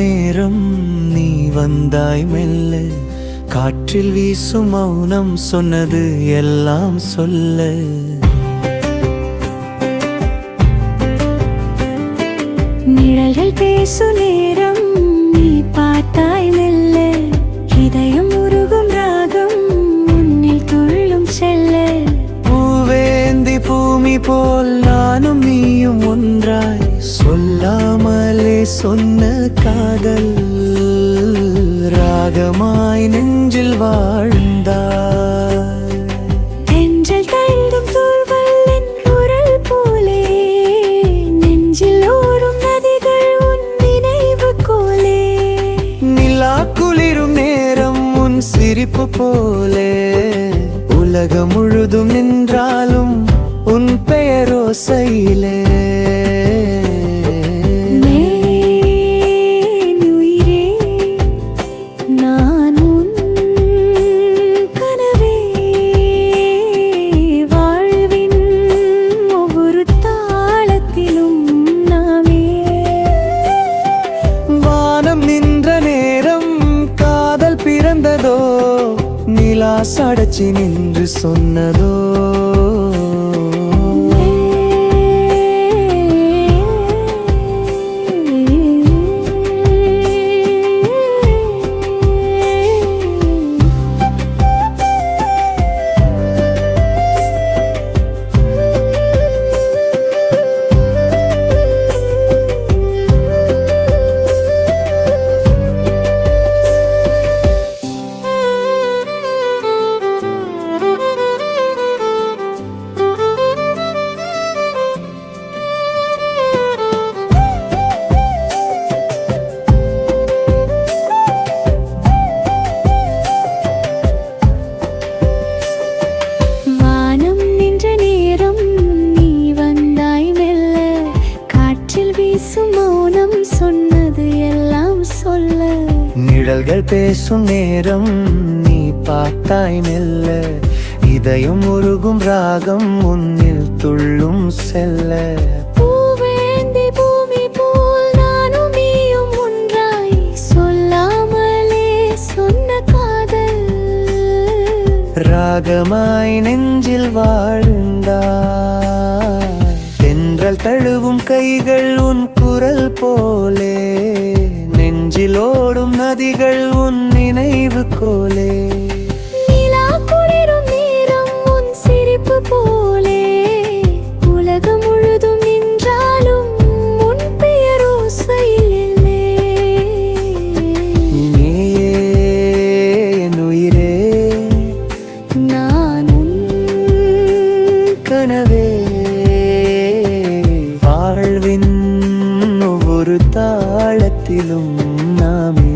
நேரம் நீ வந்தாய் மெல்ல. காற்றில் வீசும் மௌனம் சொன்னது எல்லாம் சொல்ல. நிழல்கள் பேசு நேரம் நீ பார்த்தாய் மெல்ல. இதயம் உருகும் ராகம் உன்னில் துள்ளும் செல்ல. பூவேந்தி பூமி போல் நானும் நீயும் ஒன்றாய். சொல்லாமலே சொன்ன காதல் ராகமாய் நெஞ்சில் வாழ்ந்தாய். தென்றல் தழும் தூர்வலின் குரல் போலே நெஞ்சில் ஓடும் நதிகள் உன் நினைவு கோலே. நிலா குளிரும் நேரம் உன் சிரிப்பு போலே உலகம் முழுதும் நின்றாலும் உன் பெயரோசையிலே காசடைச்சி நின்று சொன்னதோ? நிழல்கள் பேசும் நேரம் நீ பார்த்தாய் மெல்ல. இதயம் உருகும் ராகம் முன்னில் துள்ளும் செல்ல. ராகமாய் நெஞ்சில் வாழ்ந்தாய். தென்றல் தழுவும் கைகள் உன் குரல் போலே. நெஞ்சில் ஓடும் நதிகள் உன் நினைவு கோலே. கனவே. வாழ்வின் ஒவ்வொரு தாளத்திலும் நாமே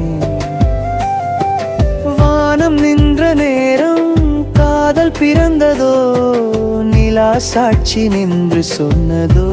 வானம் நின்ற நேரம் காதல் பிறந்ததோ நிலா சாட்சி நின்று சொன்னதோ.